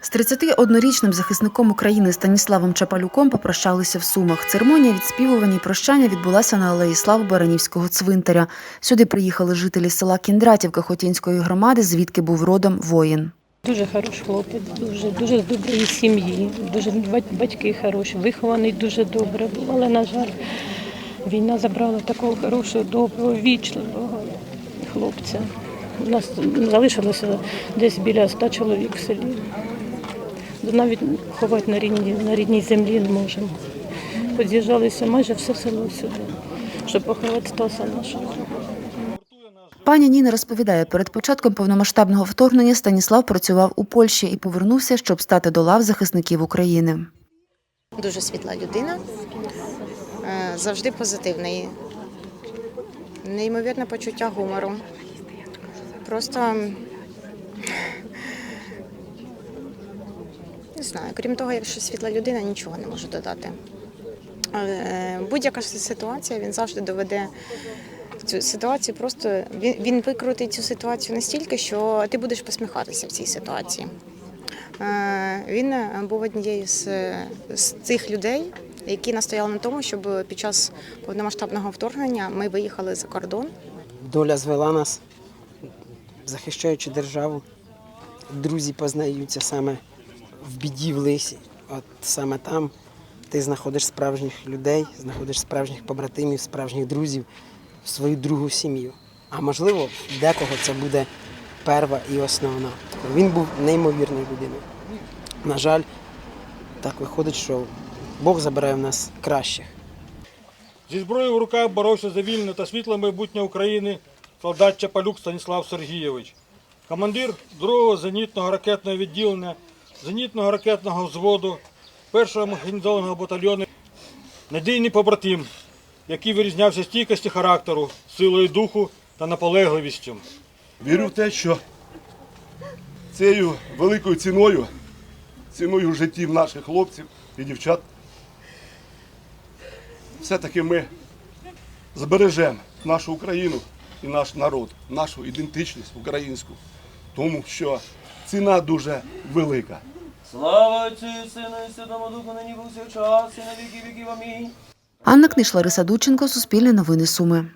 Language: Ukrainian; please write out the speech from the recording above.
З 31-річним захисником України Станіславом Чапалюком попрощалися в Сумах. Церемонія відспівування і прощання відбулася на алеї Слави Баранівського цвинтаря. Сюди приїхали жителі села Кіндратівка Хотінської громади, звідки був родом воїн. Дуже хороший хлопець, дуже дуже з доброї сім'ї, дуже батьки хороші, вихований дуже добре був. Але, на жаль, війна забрала такого хорошого, доброго, вічливого хлопця. У нас залишилося десь біля ста чоловік в селі. Навіть ховати на рідній, на рідній землі не можемо. Поз'їжджалися майже все село сюди, щоб поховати Стаса нашого. Пані Ніна розповідає, перед початком повномасштабного вторгнення Станіслав працював у Польщі і повернувся, щоб стати до лав захисників України. Дуже світла людина, е, завжди позитивний, неймовірне почуття гумору. Просто не знаю, крім того, якщо світла людина, нічого не можу додати. Е, Будь-яка ситуація, він завжди доведе цю ситуацію. Просто він, він викрутить цю ситуацію настільки, що ти будеш посміхатися в цій ситуації. Е, Він е, був однією з, з цих людей, які настояли на тому, щоб під час повномасштабного вторгнення ми виїхали за кордон. Доля звела нас, захищаючи державу. Друзі познаються саме в біді в лисі. От саме там ти знаходиш справжніх людей, знаходиш справжніх побратимів, справжніх друзів, свою другу сім'ю. А можливо, декого це буде перва і основна. Він був неймовірною людиною. На жаль, так виходить, що Бог забирає в нас кращих. Зі зброєю в руках боровся за вільне та світле майбутнє України солдат Чапалюк Станіслав Сергійович, командир 2-го зенітного ракетного відділення, зенітного ракетного взводу, 1-го механізованого батальйону, надійний побратим, який вирізнявся стійкості характеру, силою духу та наполегливістю. Вірю в те, що цією великою ціною, ціною життів наших хлопців і дівчат, все-таки ми збережемо нашу Україну і наш народ, нашу ідентичність українську, тому що ціна дуже велика. Слава Отцю і Сину і Святому Духу, нині повсякчас і на віки віків. Амінь. Анна Книш, Лариса Дученко, Суспільне новини Суми.